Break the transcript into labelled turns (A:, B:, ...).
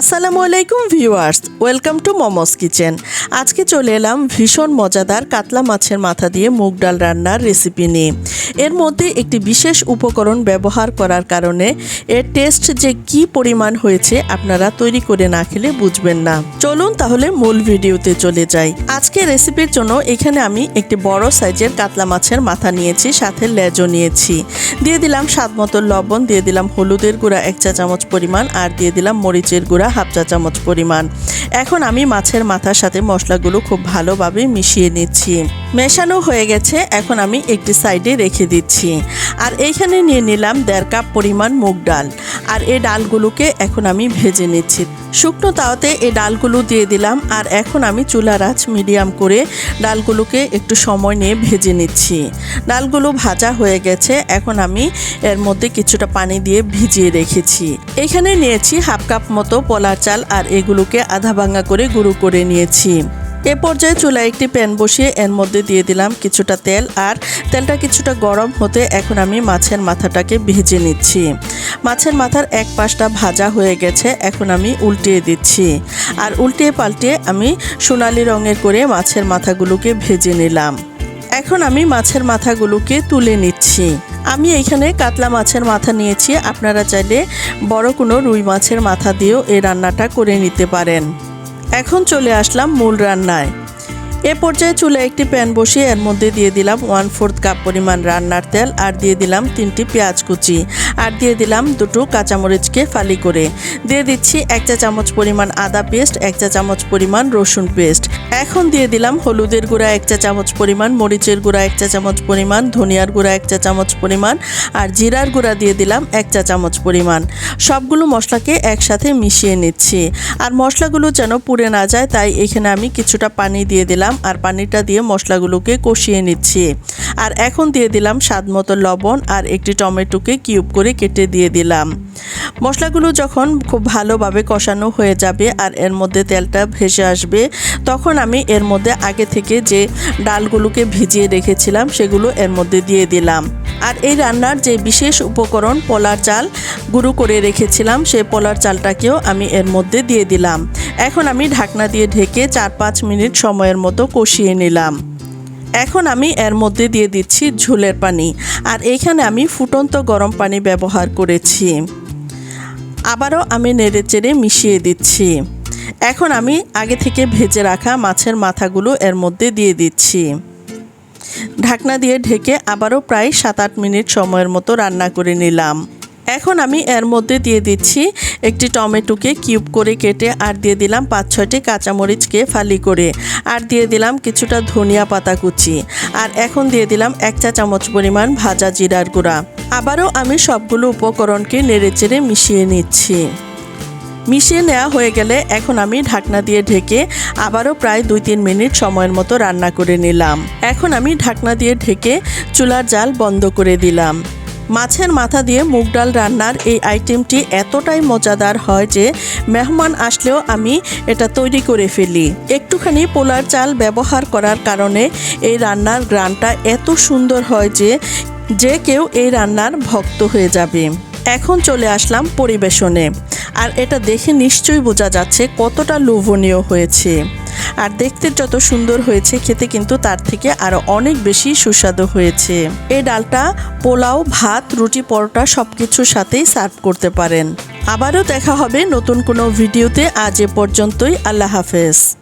A: আসসালামু আলাইকুম viewers, welcome to Momos Kitchen. আজকে চলে এলাম ভীষণ মজাদার কাতলা মাছের মাথা দিয়ে মুগ ডাল রান্নার রেসিপি নিয়ে। এর মধ্যে একটি বিশেষ উপকরণ ব্যবহার করার কারণে এর টেস্ট যে কি পরিমাণ হয়েছে আপনারা তৈরি করে না খেলে বুঝবেন না। চলুন তাহলে মূল ভিডিওতে চলে যাই। আজকে রেসিপির জন্য এখানে আমি একটি বড় সাইজের কাতলা মাছের মাথা নিয়েছি, সাথে লেজও নিয়েছি। দিয়ে দিলাম স্বাদ মতো লবণ, দিয়ে দিলাম হলুদের গুঁড়া এক চা চামচ পরিমাণ, আর দিয়ে দিলাম মরিচের গুঁড়া হাফ চা চামচ পরিমাণ। এখন আমি মাছের মাথার সাথে মশলাগুলো খুব ভালোভাবে মিশিয়ে নিচ্ছি। মেশানো হয়ে গেছে, এখন আমি একটি সাইডে রেখে দিচ্ছি। আর এইখানে নিয়ে নিলাম দেড় কাপ পরিমাণ মুগ ডাল। আর এই ডালগুলোকে এখন আমি ভেজে নিচ্ছি। শুকনো তাওতে এই ডালগুলো দিয়ে দিলাম, আর এখন আমি চুলার আঁচ মিডিয়াম করে ডালগুলোকে একটু সময় নিয়ে ভেজে নিচ্ছি। ডালগুলো ভাজা হয়ে গেছে, এখন আমি এর মধ্যে কিছুটা পানি দিয়ে ভিজিয়ে রেখেছি। এখানে নিয়েছি হাফ কাপ মতো পোলার চাল, আর এগুলোকে আধা ভাঙা করে গুঁড়ো করে নিয়েছি। এ পর্যায়ে চুলায় একটি প্যান বসিয়ে এর মধ্যে দিয়ে দিলাম কিছুটা তেল আর তেলটা কিছুটা গরম হতে এখন আমি মাছের মাথাটাকে ভেজে নিচ্ছি। মাছের মাথার এক পাশটা ভাজা হয়ে গেছে, এখন আমি উল্টিয়ে দিচ্ছি। আর উল্টিয়ে পাল্টিয়ে আমি সোনালি রঙের করে মাছের মাথাগুলোকে ভেজে নিলাম। এখন আমি মাছের মাথাগুলোকে তুলে নিচ্ছি। আমি এইখানে কাতলা মাছের মাথা নিয়েছি, আপনারা চাইলে বড় কোনো রুই মাছের মাথা দিয়েও এই রান্নাটা করে নিতে পারেন। এখন চলে আসলাম মূল রান্নায়। এ পর্যায়ে চুলে একটি প্যান বসিয়ে এর মধ্যে দিয়ে দিলাম ওয়ান ফোর্থ কাপ পরিমাণ রান্নার তেল আর দিয়ে দিলাম তিনটি পেঁয়াজ কুচি। আর দিয়ে দিলাম দুটো কাঁচামরিচকে ফালি করে। দিয়ে দিচ্ছি এক চা চামচ পরিমাণ আদা পেস্ট, এক চা চামচ পরিমাণ রসুন পেস্ট। এখন দিয়ে দিলাম হলুদের গুঁড়া এক চা চামচ পরিমাণ, মরিচের গুঁড়া এক চা চামচ পরিমাণ, ধনিয়ার গুঁড়া এক চা চামচ পরিমাণ আর জিরার গুঁড়া দিয়ে দিলাম এক চা চামচ পরিমাণ। সবগুলো মশলাকে একসাথে মিশিয়ে নিচ্ছি। আর মশলাগুলো যেন পুড়ে না যায়, তাই এখানে আমি কিছুটা পানি দিয়ে দিলাম। আর পানিটা দিয়ে মশলাগুলোকে কষিয়ে নিচ্ছি। আর এখন দিয়ে দিলাম স্বাদ মতো লবণ আর একটি টমেটোকে কিউব করে কেটে দিয়ে দিলাম। মশলাগুলো যখন খুব ভালোভাবে কষানো হয়ে যাবে আর এর মধ্যে তেলটা ভেসে আসবে, তখন আমি এর মধ্যে আগে থেকে যে ডালগুলোকে ভিজিয়ে রেখেছিলাম সেগুলো এর মধ্যে দিয়ে দিলাম। আর এই রান্নার যে বিশেষ উপকরণ পোলার চাল গুঁড়ো করে রেখেছিলাম সেই পোলার চালটাকেও আমি এর মধ্যে দিয়ে দিলাম। এখন আমি ঢাকনা দিয়ে ঢেকে চার পাঁচ মিনিট সময়ের মতো কষিয়ে নিলাম। এখন আমি এর মধ্যে দিয়ে দিচ্ছি ঝোলের পানি, আর এইখানে আমি ফুটন্ত গরম পানি ব্যবহার করেছি। আবারও আমি নেড়ে চেড়ে মিশিয়ে দিচ্ছি। এখন আমি আগে থেকে ভেজে রাখা মাছের মাথাগুলো এর মধ্যে দিয়ে দিচ্ছি। ঢাকনা দিয়ে ঢেকে আবারও প্রায় সাত আট মিনিট সময়ের মতো রান্না করে নিলাম। এখন আমি এর মধ্যে দিয়ে দিচ্ছি একটি টমেটোকে কিউব করে কেটে আর দিয়ে দিলাম পাঁচ ছয়টি কাঁচামরিচকে ফালি করে। আর দিয়ে দিলাম কিছুটা ধনিয়া পাতা কুচি। আর এখন দিয়ে দিলাম এক চা চামচ পরিমাণ ভাজা জিরার গুঁড়া। আবারও আমি সবগুলো উপকরণকে নেড়েচেড়ে মিশিয়ে নিচ্ছি। মিশিয়ে নেওয়া হয়ে গেলে এখন আমি ঢাকনা দিয়ে ঢেকে আবারও প্রায় দুই তিন মিনিট সময়ের মতো রান্না করে নিলাম। এখন আমি ঢাকনা দিয়ে ঢেকে চুলার জাল বন্ধ করে দিলাম। মাছের মাথা দিয়ে মুগ ডাল রান্নার এই আইটেমটি এতটাই মজাদার হয় যে মেহমান আসলেও আমি এটা তৈরি করে ফেলি। একটুখানি পোলার চাল ব্যবহার করার কারণে এই রান্নার গ্রানটা এত সুন্দর হয় যে যে কেউ এই রান্নার ভক্ত হয়ে যাবে। এখন চলে আসলাম পরিবেশনে। আর এটা দেখে নিশ্চয়ই বোঝা যাচ্ছে কতটা লোভনীয় হয়েছে। আর দেখতে যত সুন্দর হয়েছে, খেতে কিন্তু তার থেকে আরও অনেক বেশি সুস্বাদু হয়েছে। এই ডালটা পোলাও, ভাত, রুটি, পরোটা সব কিছুর সাথেই সার্ভ করতে পারেন। আবারও দেখা হবে নতুন কোনো ভিডিওতে। আজ এ পর্যন্তই, আল্লাহ হাফেজ।